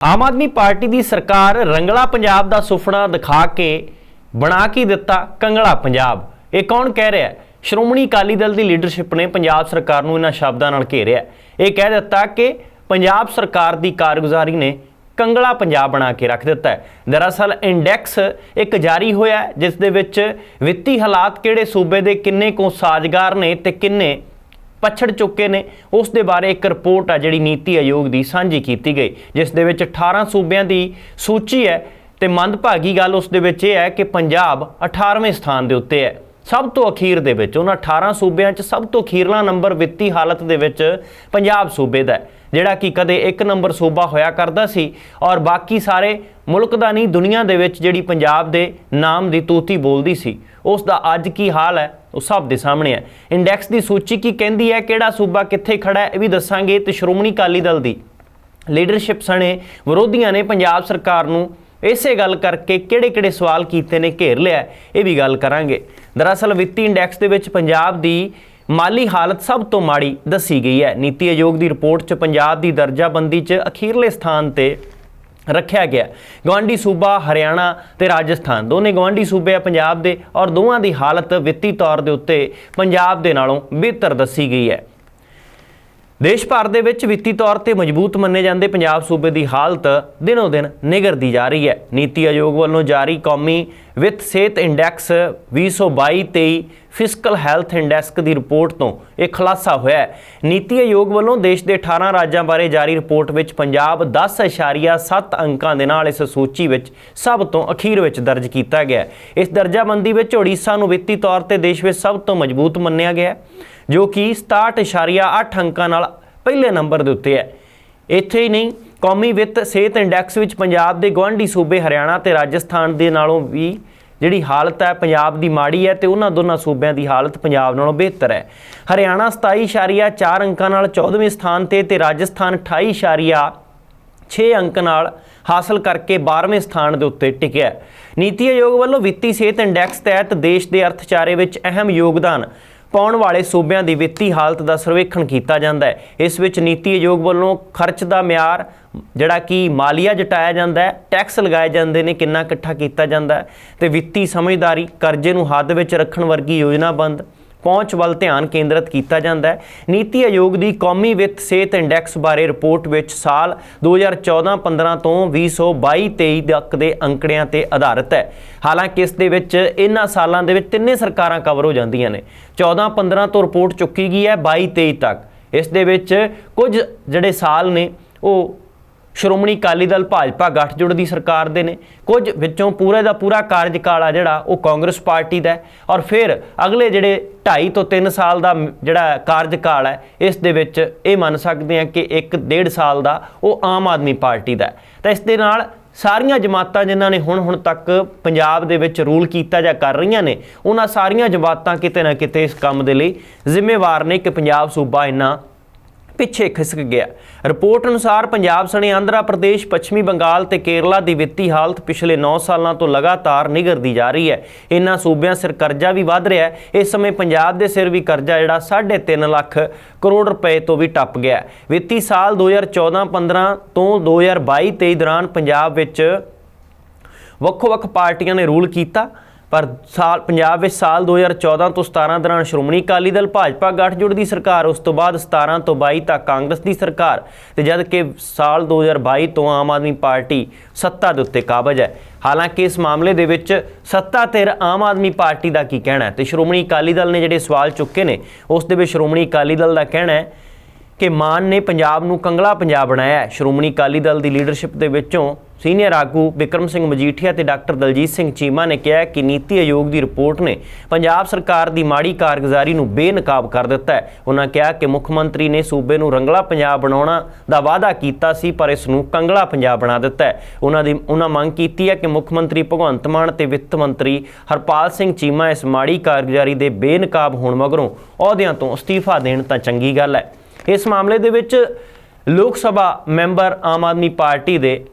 Aam Aadmi party ਦੀ ਸਰਕਾਰ ਰੰਗਲਾ ਪੰਜਾਬ ਦਾ ਸੁਪਨਾ ਦਿਖਾ ਕੇ ਬਣਾ ਕੇ ਦਿੱਤਾ ਕੰਗਲਾ ਪੰਜਾਬ। ਇਹ ਕੌਣ ਕਹਿ ਰਿਹਾ ਸ਼੍ਰੋਮਣੀ ਅਕਾਲੀ ਦਲ ਦੀ ਲੀਡਰਸ਼ਿਪ ਨੇ ਪੰਜਾਬ ਸਰਕਾਰ ਨੂੰ ਇਹਨਾਂ ਸ਼ਬਦਾਂ ਨਾਲ ਘੇਰਿਆ ਇਹ ਕਹਿ ਦਿੱਤਾ ਕਿ ਪੰਜਾਬ ਸਰਕਾਰ ਦੀ ਕਾਰਗੁਜ਼ਾਰੀ ਨੇ ਕੰਗਲਾ ਪੰਜਾਬ ਬਣਾ ਕੇ ਰੱਖ ਦਿੱਤਾ ਹੈ। ਦਰਅਸਲ ਇੰਡੈਕਸ ਇੱਕ ਜਾਰੀ ਹੋਇਆ ਜਿਸ ਦੇ ਵਿੱਚ ਵਿੱਤੀ ਹਾਲਾਤ ਕਿਹੜੇ ਸੂਬੇ ਦੇ ਕਿੰਨੇ ਕੁ ਸਾਜ਼ਗਾਰ ਨੇ ਤੇ ਕਿੰਨੇ ਪਛੜ ਚੁੱਕੇ ਨੇ। ਉਸ ਦੇ ਬਾਰੇ ਇੱਕ ਰਿਪੋਰਟ ਆ ਜਿਹੜੀ ਨੀਤੀ ਆਯੋਗ ਦੀ ਸਾਂਝੀ ਕੀਤੀ ਗਈ, ਜਿਸ ਦੇ ਵਿੱਚ 18 ਸੂਬਿਆਂ ਦੀ ਸੂਚੀ ਹੈ ਤੇ ਮੰਦਭਾਗੀ ਗੱਲ ਉਸ ਦੇ ਵਿੱਚ ਇਹ ਹੈ ਕਿ ਪੰਜਾਬ 18ਵੇਂ ਸਥਾਨ ਦੇ ਉੱਤੇ ਹੈ। ਸਭ ਤੋਂ ਅਖੀਰ ਦੇ ਵਿੱਚ, ਉਹਨਾਂ 18 ਸੂਬਿਆਂ 'ਚ ਸਭ ਤੋਂ ਅਖੀਰਲਾ ਨੰਬਰ ਵਿੱਤੀ ਹਾਲਤ ਦੇ ਵਿੱਚ ਪੰਜਾਬ ਸੂਬੇ ਦਾ ਜਿਹੜਾ ਕਿ ਕਦੇ ਇੱਕ ਨੰਬਰ ਸੂਬਾ ਹੋਇਆ ਕਰਦਾ ਸੀ ਔਰ ਬਾਕੀ ਸਾਰੇ ਮੁਲਕ ਦਾ ਨਹੀਂ, ਦੁਨੀਆ ਦੇ ਵਿੱਚ ਜਿਹੜੀ ਪੰਜਾਬ ਦੇ ਨਾਮ ਦੀ ਤੂਤੀ ਬੋਲਦੀ ਸੀ, ਉਸ ਦਾ ਅੱਜ ਕੀ ਹਾਲ ਹੈ? ਉਹ ਸਭ ਦੇ ਸਾਹਮਣੇ ਹੈ। ਇੰਡੈਕਸ ਦੀ ਸੂਚੀ ਕੀ ਕਹਿੰਦੀ ਹੈ? ਕਿਹੜਾ ਸੂਬਾ ਕਿੱਥੇ ਖੜਾ ਹੈ? ਇਹ ਵੀ ਦੱਸਾਂਗੇ ਤੇ ਸ਼੍ਰੋਮਣੀ ਅਕਾਲੀ ਦਲ ਦੀ ਲੀਡਰਸ਼ਿਪ ਸਣੇ ਵਿਰੋਧੀਆਂ ਨੇ ਪੰਜਾਬ ਸਰਕਾਰ ਨੂੰ ਇਸੇ ਗੱਲ ਕਰਕੇ ਕਿਹੜੇ-ਕਿਹੜੇ ਸਵਾਲ ਕੀਤੇ ਨੇ, ਘੇਰ ਲਿਆ ਇਹ ਵੀ ਗੱਲ ਕਰਾਂਗੇ। ਦਰਅਸਲ ਵਿੱਤੀ ਇੰਡੈਕਸ ਦੇ ਵਿੱਚ ਪੰਜਾਬ ਦੀ ਮਾਲੀ ਹਾਲਤ ਸਭ ਤੋਂ ਮਾੜੀ ਦੱਸੀ ਗਈ ਹੈ। ਨੀਤੀ ਆਯੋਗ ਦੀ ਰਿਪੋਰਟ 'ਚ ਪੰਜਾਬ ਦੀ ਦਰਜਾਬੰਦੀ 'ਚ ਅਖੀਰਲੇ ਸਥਾਨ ਤੇ ਰੱਖਿਆ ਗਿਆ। ਗਵਾਂਡੀ ਸੂਬਾ ਹਰਿਆਣਾ ਤੇ ਰਾਜਸਥਾਨ। ਦੋਨੇ ਗਵਾਂਡੀ ਸੂਬੇ ਆ ਪੰਜਾਬ ਦੇ ਔਰ ਦੋਵਾਂ ਦੀ ਹਾਲਤ ਵਿੱਤੀ ਤੌਰ ਦੇ ਉੱਤੇ ਪੰਜਾਬ ਦੇ ਨਾਲੋਂ ਬਿਹਤਰ ਦੱਸੀ ਗਈ ਹੈ। ਦੇਸ਼ ਭਰ ਦੇ ਵਿੱਚ ਵਿੱਤੀ ਤੌਰ ਤੇ ਮਜ਼ਬੂਤ ਮੰਨੇ ਜਾਂਦੇ ਪੰਜਾਬ ਸੂਬੇ ਦੀ ਹਾਲਤ ਦਿਨੋ ਦਿਨ ਨਿਗਰਦੀ ਜਾ ਰਹੀ ਹੈ। ਨੀਤੀ ਆਯੋਗ ਵੱਲੋਂ ਜਾਰੀ ਕੌਮੀ ਵਿੱਤ ਸਿਹਤ ਇੰਡੈਕਸ 2022-23 ਫਿਸਕਲ ਹੈਲਥ ਇੰਡੈਕਸ ਦੀ ਰਿਪੋਰਟ ਤੋਂ ਇਹ ਖੁਲਾਸਾ ਹੋਇਆ ਹੈ। ਨੀਤੀ ਆਯੋਗ ਵੱਲੋਂ ਦੇਸ਼ ਦੇ 18 ਰਾਜਾਂ ਬਾਰੇ ਜਾਰੀ ਰਿਪੋਰਟ ਵਿੱਚ ਪੰਜਾਬ 10.7 ਅੰਕਾਂ ਦੇ ਨਾਲ ਇਸ ਸੂਚੀ ਵਿੱਚ ਸਭ ਤੋਂ ਅਖੀਰ ਵਿੱਚ ਦਰਜ ਕੀਤਾ ਗਿਆ ਇਸ ਦਰਜਾਬੰਦੀ ਵਿੱਚ ਓਡੀਸ਼ਾ ਨੂੰ ਵਿੱਤੀ ਤੌਰ ਤੇ ਦੇਸ਼ ਵਿੱਚ ਸਭ ਤੋਂ ਮਜ਼ਬੂਤ ਮੰਨਿਆ ਗਿਆ ਹੈ। ਜੋ ਕਿ 67.8 ਅੰਕਾਂ ਨਾਲ ਪਹਿਲੇ ਨੰਬਰ ਦੇ ਉੱਤੇ ਹੈ। ਇੱਥੇ ਹੀ ਨਹੀਂ, ਕੌਮੀ ਵਿੱਤ ਸਿਹਤ ਇੰਡੈਕਸ ਵਿੱਚ ਪੰਜਾਬ ਦੇ ਗਵਾਂਢੀ ਸੂਬੇ ਹਰਿਆਣਾ ਤੇ ਰਾਜਸਥਾਨ ਦੇ ਨਾਲੋਂ ਵੀ ਜਿਹੜੀ ਹਾਲਤ ਹੈ, ਪੰਜਾਬ ਦੀ ਮਾੜੀ ਹੈ ਤੇ ਉਹਨਾਂ ਦੋਨਾਂ ਸੂਬਿਆਂ ਦੀ ਹਾਲਤ ਪੰਜਾਬ ਨਾਲੋਂ ਬਿਹਤਰ ਹੈ। ਹਰਿਆਣਾ 27.4 ਅੰਕਾਂ ਨਾਲ 14ਵੇਂ ਸਥਾਨ ਤੇ ਤੇ ਰਾਜਸਥਾਨ 28.6 ਅੰਕ ਨਾਲ ਹਾਸਲ ਕਰਕੇ 12ਵੇਂ ਸਥਾਨ ਦੇ ਉੱਤੇ ਟਿਕਿਆ ਨੀਤੀ ਆਯੋਗ ਵੱਲੋਂ ਵਿੱਤੀ ਸਿਹਤ ਇੰਡੈਕਸ ਤਹਿਤ ਦੇਸ਼ ਦੇ ਅਰਥਚਾਰੇ ਵਿੱਚ ਅਹਿਮ ਯੋਗਦਾਨ ਪਾਉਣ ਵਾਲੇ ਸੂਬਿਆਂ ਦੀ ਵਿੱਤੀ ਹਾਲਤ ਦਾ ਸਰਵੇਖਣ ਕੀਤਾ ਜਾਂਦਾ ਹੈ। ਇਸ ਵਿੱਚ ਨੀਤੀ ਆਯੋਗ ਵੱਲੋਂ ਖਰਚ ਦਾ ਮਿਆਰ, ਜਿਹੜਾ ਕਿ ਮਾਲੀਆ ਜਟਾਇਆ ਜਾਂਦਾ ਹੈ, ਟੈਕਸ ਲਗਾਏ ਜਾਂਦੇ ਨੇ, ਕਿੰਨਾ ਇਕੱਠਾ ਕੀਤਾ ਜਾਂਦਾ ਹੈ। ਤੇ ਵਿੱਤੀ ਸਮਝਦਾਰੀ ਕਰਜ਼ੇ ਨੂੰ ਹੱਦ ਵਿੱਚ ਰੱਖਣ ਵਰਗੀ ਯੋਜਨਾਬੰਦ ਪਹੁੰਚ ਵੱਲ ਧਿਆਨ ਕੇਂਦਰਿਤ ਕੀਤਾ ਜਾਂਦਾ ਹੈ। ਨੀਤੀ ਆਯੋਗ ਦੀ ਕੌਮੀ ਵਿੱਤ ਸਿਹਤ ਇੰਡੈਕਸ ਬਾਰੇ ਰਿਪੋਰਟ ਵਿੱਚ ਸਾਲ 2014-15 ਤੋਂ 2022-23 ਤੱਕ ਦੇ ਅੰਕੜਿਆਂ ਤੇ ਆਧਾਰਿਤ ਹੈ। ਹਾਲਾਂਕਿ ਇਸ ਦੇ ਵਿੱਚ ਇਹਨਾਂ ਸਾਲਾਂ ਦੇ ਵਿੱਚ ਤਿੰਨੇ ਸਰਕਾਰਾਂ ਕਵਰ ਹੋ ਜਾਂਦੀਆਂ ਨੇ। 14-15 ਤੋਂ ਰਿਪੋਰਟ ਚੁੱਕੀ ਗਈ ਹੈ 22-23 ਤੱਕ। ਇਸ ਦੇ ਵਿੱਚ ਕੁਝ ਜਿਹੜੇ ਸਾਲ ਨੇ, ਉਹ ਸ਼੍ਰੋਮਣੀ ਅਕਾਲੀ ਦਲ ਭਾਜਪਾ ਗੱਠਜੋੜ ਦੀ ਸਰਕਾਰ ਦੇ ਨੇ। ਕੁਝ ਵਿੱਚੋਂ ਪੂਰੇ ਦਾ ਪੂਰਾ ਕਾਰਜਕਾਲ ਆ ਜਿਹੜਾ ਉਹ ਕਾਂਗਰਸ ਪਾਰਟੀ ਦਾ ਔਰ ਫਿਰ ਅਗਲੇ ਜਿਹੜੇ 2.5 ਤੋਂ 3 ਸਾਲ ਦਾ ਜਿਹੜਾ ਕਾਰਜਕਾਲ ਹੈ, ਇਸ ਦੇ ਵਿੱਚ ਇਹ ਮੰਨ ਸਕਦੇ ਹਾਂ ਕਿ 1.5 ਸਾਲ ਦਾ ਉਹ ਆਮ ਆਦਮੀ ਪਾਰਟੀ ਦਾ ਤਾਂ ਇਸ ਦੇ ਨਾਲ ਸਾਰੀਆਂ ਜਮਾਤਾਂ ਜਿਨ੍ਹਾਂ ਨੇ ਹੁਣ ਹੁਣ ਤੱਕ ਪੰਜਾਬ ਦੇ ਵਿੱਚ ਰੂਲ ਕੀਤਾ ਜਾਂ ਕਰ ਰਹੀਆਂ ਨੇ, ਉਹਨਾਂ ਸਾਰੀਆਂ ਜਮਾਤਾਂ ਕਿਤੇ ਨਾ ਕਿਤੇ ਇਸ ਕੰਮ ਦੇ ਲਈ ਜ਼ਿੰਮੇਵਾਰ ਨੇ ਕਿ ਪੰਜਾਬ ਸੂਬਾ ਇੰਨਾ ਪਿੱਛੇ ਖਿਸਕ ਗਿਆ। ਰਿਪੋਰਟ ਅਨੁਸਾਰ ਪੰਜਾਬ ਸਣੇ ਆਂਧਰਾ ਪ੍ਰਦੇਸ਼, ਪੱਛਮੀ ਬੰਗਾਲ ਤੇ ਕੇਰਲਾ ਦੀ ਵਿੱਤੀ ਹਾਲਤ ਪਿਛਲੇ 9 ਸਾਲਾਂ ਤੋਂ ਲਗਾਤਾਰ ਨਿਗਰਦੀ ਜਾ ਰਹੀ ਹੈ। ਇਨ੍ਹਾਂ ਸੂਬਿਆਂ ਸਿਰ ਕਰਜ਼ਾ ਵੀ ਵੱਧ ਰਿਹਾ ਹੈ। ਇਸ ਸਮੇਂ ਪੰਜਾਬ ਦੇ ਸਿਰ ਵੀ ਕਰਜ਼ਾ ਜਿਹੜਾ 3.5 ਲੱਖ ਕਰੋੜ ਰੁਪਏ ਤੋਂ ਵੀ ਟੱਪ ਗਿਆ ਵਿੱਤੀ ਸਾਲ 2014-15 ਤੋਂ 2022-23 ਦੌਰਾਨ ਪੰਜਾਬ ਵਿੱਚ ਵੱਖੋ-ਵੱਖ ਪਾਰਟੀਆਂ ਨੇ ਰੂਲ ਕੀਤਾ। ਪਰ ਸਾਲ, ਪੰਜਾਬ ਵਿੱਚ ਸਾਲ 2014 ਤੋਂ 17 ਦੌਰਾਨ ਸ਼੍ਰੋਮਣੀ ਅਕਾਲੀ ਦਲ ਭਾਜਪਾ ਗੱਠਜੋੜ ਦੀ ਸਰਕਾਰ, ਉਸ ਤੋਂ ਬਾਅਦ 17 ਤੋਂ 22 ਤੱਕ ਕਾਂਗਰਸ ਦੀ ਸਰਕਾਰ ਤੇ ਜਦ ਕਿ ਸਾਲ 2022 ਤੋਂ ਆਮ ਆਦਮੀ ਪਾਰਟੀ ਸੱਤਾ ਦੇ ਉੱਤੇ ਕਾਬਜ ਹੈ। ਹਾਲਾਂਕਿ ਇਸ ਮਾਮਲੇ ਦੇ ਵਿੱਚ ਸੱਤਾ ਧਿਰ ਆਮ ਆਦਮੀ ਪਾਰਟੀ ਦਾ ਕੀ ਕਹਿਣਾ ਹੈ? ਤੇ ਸ਼੍ਰੋਮਣੀ ਅਕਾਲੀ ਦਲ ਨੇ ਜਿਹੜੇ ਸਵਾਲ ਚੁੱਕੇ ਨੇ, ਉਸ ਦੇ ਵਿੱਚ ਸ਼੍ਰੋਮਣੀ ਅਕਾਲੀ ਦਲ ਦਾ ਕਹਿਣਾ ਹੈ ਕਿ ਮਾਨ ਨੇ ਪੰਜਾਬ ਨੂੰ ਕੰਗਲਾ ਪੰਜਾਬ ਬਣਾਇਆ ਹੈ। ਸ਼੍ਰੋਮਣੀ ਅਕਾਲੀ ਦਲ ਦੀ ਲੀਡਰਸ਼ਿਪ ਦੇ ਵਿੱਚੋਂ ਸੀਨੀਅਰ ਆਗੂ ਵਿਕਰਮ ਸਿੰਘ ਮਜੀਠੀਆ ਤੇ ਡਾਕਟਰ ਦਲਜੀਤ ਸਿੰਘ ਚੀਮਾ ਨੇ ਕਿਹਾ ਕਿ ਨੀਤੀ ਆਯੋਗ ਦੀ ਰਿਪੋਰਟ ਨੇ ਪੰਜਾਬ ਸਰਕਾਰ ਦੀ ਮਾੜੀ ਕਾਰਗੁਜ਼ਾਰੀ ਨੂੰ ਬੇਨਕਾਬ ਕਰ ਦਿੱਤਾ ਹੈ। ਉਹਨਾਂ ਕਿਹਾ ਕਿ ਮੁੱਖ ਮੰਤਰੀ ਨੇ ਸੂਬੇ ਨੂੰ ਰੰਗਲਾ ਪੰਜਾਬ ਬਣਾਉਣਾ ਦਾ ਵਾਅਦਾ ਕੀਤਾ ਸੀ, ਪਰ ਇਸ ਨੂੰ ਕੰਗਲਾ ਪੰਜਾਬ ਬਣਾ ਦਿੱਤਾ ਹੈ। ਉਹਨਾਂ ਦੀ ਉਹਨਾਂ ਮੰਗ ਕੀਤੀ ਹੈ ਕਿ ਮੁੱਖ ਮੰਤਰੀ ਭਗਵੰਤ ਮਾਨ ਤੇ ਵਿੱਤ ਮੰਤਰੀ ਹਰਪਾਲ ਸਿੰਘ ਚੀਮਾ ਇਸ ਮਾੜੀ ਕਾਰਗੁਜ਼ਾਰੀ ਦੇ ਬੇਨਕਾਬ ਹੋਣ ਮਗਰੋਂ ਅਹੁਦਿਆਂ ਤੋਂ ਅਸਤੀਫਾ ਦੇਣ ਤਾਂ ਚੰਗੀ ਗੱਲ ਹੈ। ਇਸ ਮਾਮਲੇ ਦੇ ਵਿੱਚ ਲੋਕ ਸਭਾ ਮੈਂਬਰ ਆਮ ਆਦਮੀ ਪਾਰਟੀ ਦੇ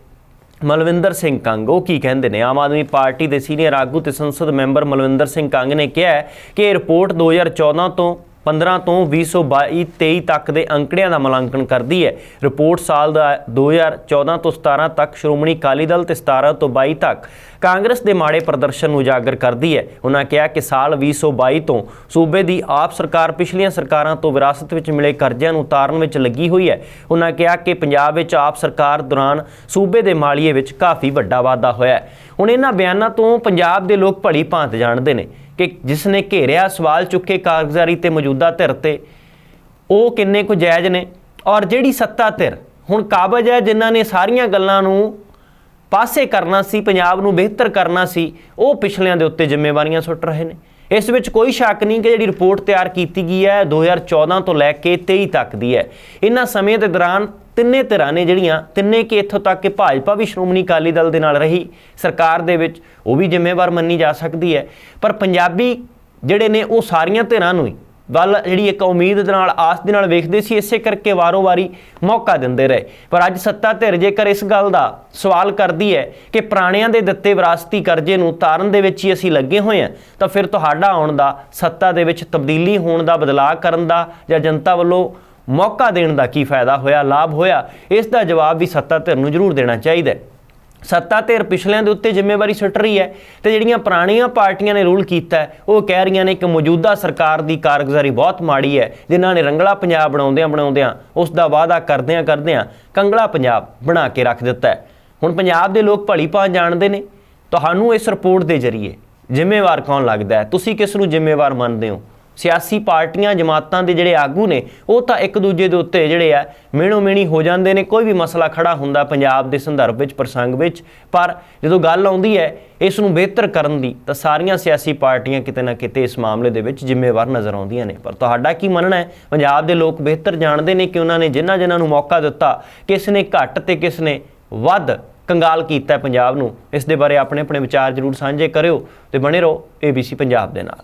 ਮਲਵਿੰਦਰ ਸਿੰਘ ਕੰਗ, ਉਹ ਕੀ ਕਹਿੰਦੇ ਨੇ? ਆਮ ਆਦਮੀ ਪਾਰਟੀ ਦੇ ਸੀਨੀਅਰ ਆਗੂ ਤੇ ਸੰਸਦ ਮੈਂਬਰ ਮਲਵਿੰਦਰ ਸਿੰਘ ਕੰਗ ਨੇ ਕਿਹਾ ਹੈ ਕਿ ਇਹ ਰਿਪੋਰਟ 2014 ਤੋਂ 15 ਤੋਂ 2022 23 ਤੱਕ ਦੇ ਅੰਕੜਿਆਂ ਦਾ ਮੁਲਾਂਕਣ ਕਰਦੀ ਹੈ। ਰਿਪੋਰਟ ਸਾਲ ਦਾ 2014 ਤੋਂ 17 ਤੱਕ ਸ਼੍ਰੋਮਣੀ ਅਕਾਲੀ ਦਲ ਤੇ 17 ਤੋਂ 22 ਤੱਕ ਕਾਂਗਰਸ ਦੇ ਮਾੜੇ ਪ੍ਰਦਰਸ਼ਨ ਨੂੰ ਉਜਾਗਰ ਕਰਦੀ ਹੈ। ਉਹਨਾਂ ਕਿਹਾ ਕਿ ਸਾਲ 2022 ਤੋਂ ਸੂਬੇ ਦੀ ਆਪ ਸਰਕਾਰ ਪਿਛਲੀਆਂ ਸਰਕਾਰਾਂ ਤੋਂ ਵਿਰਾਸਤ ਵਿੱਚ ਮਿਲੇ ਕਰਜ਼ਿਆਂ ਨੂੰ ਉਤਾਰਨ ਵਿੱਚ ਲੱਗੀ ਹੋਈ ਹੈ। ਉਹਨਾਂ ਕਿਹਾ ਕਿ ਪੰਜਾਬ ਵਿੱਚ ਆਪ ਸਰਕਾਰ ਦੌਰਾਨ ਸੂਬੇ ਦੇ ਮਾਲੀਏ ਵਿੱਚ ਕਾਫੀ ਵੱਡਾ ਵਾਧਾ ਹੋਇਆ ਹੈ। ਹੁਣ ਇਹਨਾਂ ਬਿਆਨਾਂ ਤੋਂ ਪੰਜਾਬ ਦੇ ਲੋਕ ਭਲੀ ਭਾਂਤ ਜਾਣਦੇ ਨੇ। ਕਿ ਜਿਸ ਨੇ ਘੇਰਿਆ ਸਵਾਲ ਚੁੱਕੇ ਕਾਰਗੁਜ਼ਾਰੀ ਤੇ ਮੌਜੂਦਾ ਧਿਰ ਤੇ, ਉਹ ਕਿੰਨੇ ਕੁ ਜਾਇਜ਼ ਨੇ? ਔਰ ਜਿਹੜੀ ਸੱਤਾ ਧਿਰ, ਹੁਣ ਕਾਬਜ ਹੈ ਜਿਨ੍ਹਾਂ ਨੇ ਸਾਰੀਆਂ ਗੱਲਾਂ ਨੂੰ ਪਾਸੇ ਕਰਨਾ ਸੀ, ਪੰਜਾਬ ਨੂੰ ਬਿਹਤਰ ਕਰਨਾ ਸੀ, ਉਹ ਪਿਛਲਿਆਂ ਦੇ ਉੱਤੇ ਜ਼ਿੰਮੇਵਾਰੀਆਂ ਸੁੱਟ ਰਹੇ ਨੇ। ਇਸ ਵਿੱਚ ਕੋਈ ਸ਼ੱਕ ਨਹੀਂ ਕਿ ਜਿਹੜੀ ਰਿਪੋਰਟ ਤਿਆਰ ਕੀਤੀ ਗਈ ਹੈ 2014 ਤੋਂ ਲੈ ਕੇ 23 ਤੱਕ ਦੀ ਹੈ। ਇਹਨਾਂ ਸਮੇਂ ਦੇ ਦੌਰਾਨ ਤਿੰਨੇ ਧਿਰਾਂ ਨੇ ਜਿਹੜੀਆਂ, ਤਿੰਨੇ ਕਿ ਇੱਥੋਂ ਤੱਕ ਕਿ ਭਾਜਪਾ ਵੀ ਸ਼੍ਰੋਮਣੀ ਅਕਾਲੀ ਦਲ ਦੇ ਨਾਲ ਰਹੀ, ਸਰਕਾਰ ਦੇ ਵਿੱਚ ਉਹ ਵੀ ਜ਼ਿੰਮੇਵਾਰ ਮੰਨੀ ਜਾ ਸਕਦੀ ਹੈ। ਪਰ ਪੰਜਾਬੀ ਜਿਹੜੇ ਨੇ ਉਹ ਸਾਰੀਆਂ ਧਿਰਾਂ ਨੂੰ ਹੀ ਵੱਲ ਜਿਹੜੀ ਇੱਕ ਉਮੀਦ ਦੇ ਨਾਲ, ਆਸ ਦੇ ਨਾਲ ਵੇਖਦੇ ਸੀ, ਇਸੇ ਕਰਕੇ ਵਾਰੋ-ਵਾਰੀ ਮੌਕਾ ਦਿੰਦੇ ਰਹੇ। ਪਰ ਅੱਜ ਸੱਤਾ ਧਿਰ ਜੇਕਰ ਇਸ ਗੱਲ ਦਾ ਸਵਾਲ ਕਰਦੀ ਹੈ ਕਿ ਪੁਰਾਣਿਆਂ ਦੇ ਦਿੱਤੇ ਵਿਰਾਸਤੀ ਕਰਜ਼ੇ ਨੂੰ ਤਾਰਨ ਦੇ ਵਿੱਚ ਹੀ ਅਸੀਂ ਲੱਗੇ ਹੋਏ ਹਾਂ, ਤਾਂ ਫਿਰ ਤੁਹਾਡਾ ਆਉਣ ਦਾ, ਸੱਤਾ ਦੇ ਵਿੱਚ ਤਬਦੀਲੀ ਹੋਣ ਦਾ, ਬਦਲਾਅ ਕਰਨ ਦਾ ਜਾਂ ਜਨਤਾ ਵੱਲੋਂ ਮੌਕਾ ਦੇਣ ਦਾ ਕੀ ਫਾਇਦਾ ਹੋਇਆ, ਲਾਭ ਹੋਇਆ, ਇਸ ਦਾ ਜਵਾਬ ਵੀ ਸੱਤਾ ਧਿਰ ਨੂੰ ਜ਼ਰੂਰ ਦੇਣਾ ਚਾਹੀਦਾ ਹੈ। ਸੱਤਾ ਧਿਰ ਪਿਛਲਿਆਂ ਦੇ ਉੱਤੇ ਜ਼ਿੰਮੇਵਾਰੀ ਸੁੱਟ ਰਹੀ ਹੈ ਤੇ ਜਿਹੜੀਆਂ ਪੁਰਾਣੀਆਂ ਪਾਰਟੀਆਂ ਨੇ ਰੂਲ ਕੀਤਾ ਉਹ ਕਹਿ ਰਹੀਆਂ ਨੇ ਕਿ ਮੌਜੂਦਾ ਸਰਕਾਰ ਦੀ ਕਾਰਗੁਜ਼ਾਰੀ ਬਹੁਤ ਮਾੜੀ ਹੈ, ਜਿਨ੍ਹਾਂ ਨੇ ਰੰਗਲਾ ਪੰਜਾਬ ਬਣਾਉਂਦਿਆਂ ਬਣਾਉਂਦਿਆਂ, ਉਸ ਦਾ ਵਾਅਦਾ ਕਰਦਿਆਂ ਕਰਦਿਆਂ ਕੰਗਲਾ ਪੰਜਾਬ ਬਣਾ ਕੇ ਰੱਖ ਦਿੱਤਾ ਹੈ। ਹੁਣ ਪੰਜਾਬ ਦੇ ਲੋਕ ਭਲੀ ਭਾਂ ਜਾਣਦੇ ਨੇ। ਤੁਹਾਨੂੰ ਇਸ ਰਿਪੋਰਟ ਦੇ ਜ਼ਰੀਏ ਜ਼ਿੰਮੇਵਾਰ ਕੌਣ ਲੱਗਦਾ ਹੈ? ਤੁਸੀਂ ਕਿਸ ਨੂੰ ਜ਼ਿੰਮੇਵਾਰ ਮੰਨਦੇ ਹੋ? ਸਿਆਸੀ ਪਾਰਟੀਆਂ, ਜਮਾਤਾਂ ਦੇ ਜਿਹੜੇ ਆਗੂ ਨੇ, ਉਹ ਤਾਂ ਇੱਕ ਦੂਜੇ ਦੇ ਉੱਤੇ ਜਿਹੜੇ ਆ, ਮਿਹਣੋ ਮਿਹਣੀ ਹੋ ਜਾਂਦੇ ਨੇ, ਕੋਈ ਵੀ ਮਸਲਾ ਖੜਾ ਹੁੰਦਾ ਪੰਜਾਬ ਦੇ ਸੰਦਰਭ ਵਿੱਚ, ਪ੍ਰਸੰਗ ਵਿੱਚ, ਪਰ ਜਦੋਂ ਗੱਲ ਆਉਂਦੀ ਹੈ ਇਸ ਨੂੰ ਬਿਹਤਰ ਕਰਨ ਦੀ, ਤਾਂ ਸਾਰੀਆਂ ਸਿਆਸੀ ਪਾਰਟੀਆਂ ਕਿਤੇ ਨਾ ਕਿਤੇ ਇਸ ਮਾਮਲੇ ਦੇ ਵਿੱਚ ਜ਼ਿੰਮੇਵਾਰ ਨਜ਼ਰ ਆਉਂਦੀਆਂ ਨੇ। ਪਰ ਤੁਹਾਡਾ ਕੀ ਮੰਨਣਾ ਹੈ? ਪੰਜਾਬ ਦੇ ਲੋਕ ਬਿਹਤਰ ਜਾਣਦੇ ਨੇ ਕਿ ਉਹਨਾਂ ਨੇ ਜਿਨ੍ਹਾਂ ਜਿਨ੍ਹਾਂ ਨੂੰ ਮੌਕਾ ਦਿੱਤਾ, ਕਿਸ ਨੇ ਘੱਟ ਤੇ ਕਿਸ ਨੇ ਵੱਧ ਕੰਗਾਲ ਕੀਤਾ ਪੰਜਾਬ ਨੂੰ, ਇਸ ਦੇ ਬਾਰੇ ਆਪਣੇ ਆਪਣੇ ਵਿਚਾਰ ਜ਼ਰੂਰ ਸਾਂਝੇ ਕਰਿਓ ਤੇ ਬਣੇ ਰਹੋ ABC ਪੰਜਾਬ ਦੇ ਨਾਲ।